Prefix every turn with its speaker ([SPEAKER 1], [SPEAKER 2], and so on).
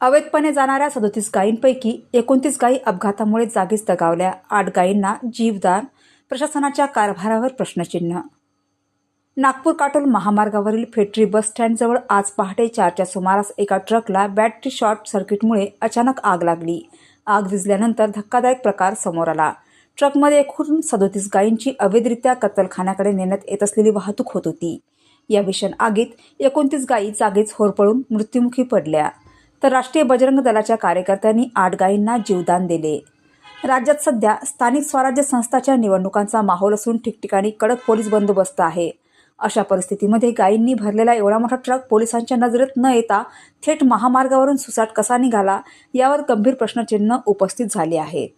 [SPEAKER 1] अवैधपणे जाणाऱ्या सदोतीस गायींपैकी एकोणतीस गायी अपघातामुळे जागीच दगावल्या. आठ गायींना जीवदान प्रशासनाच्या कारभारावर प्रश्नचिन्ह. नागपूर काटोल महामार्गावरील फेटरी बस स्टँडजवळ आज पहाटे चारच्या सुमारास एका ट्रकला बॅटरी शॉर्ट सर्किटमुळे अचानक आग लागली. आग विजल्यानंतर धक्कादायक प्रकार समोर आला. ट्रकमध्ये एकूण सदोतीस गायींची अवैधरित्या कत्तलखान्याकडे नेण्यात येत असलेली वाहतूक होत होती. या भीषण आगीत एकोणतीस गायी जागीच होरपळून मृत्युमुखी पडल्या. तर राष्ट्रीय बजरंग दलाच्या कार्यकर्त्यांनी आठ गायींना जीवदान दिले. राज्यात सध्या स्थानिक स्वराज्य संस्थाच्या निवडणुकांचा माहोल असून ठिकठिकाणी कडक पोलीस बंदोबस्त आहे. अशा परिस्थितीमध्ये गायींनी भरलेला एवढा मोठा ट्रक पोलिसांच्या नजरेत न येता थेट महामार्गावरून सुसाट कसा निघाला यावर गंभीर प्रश्नचिन्ह उपस्थित झाले आहेत.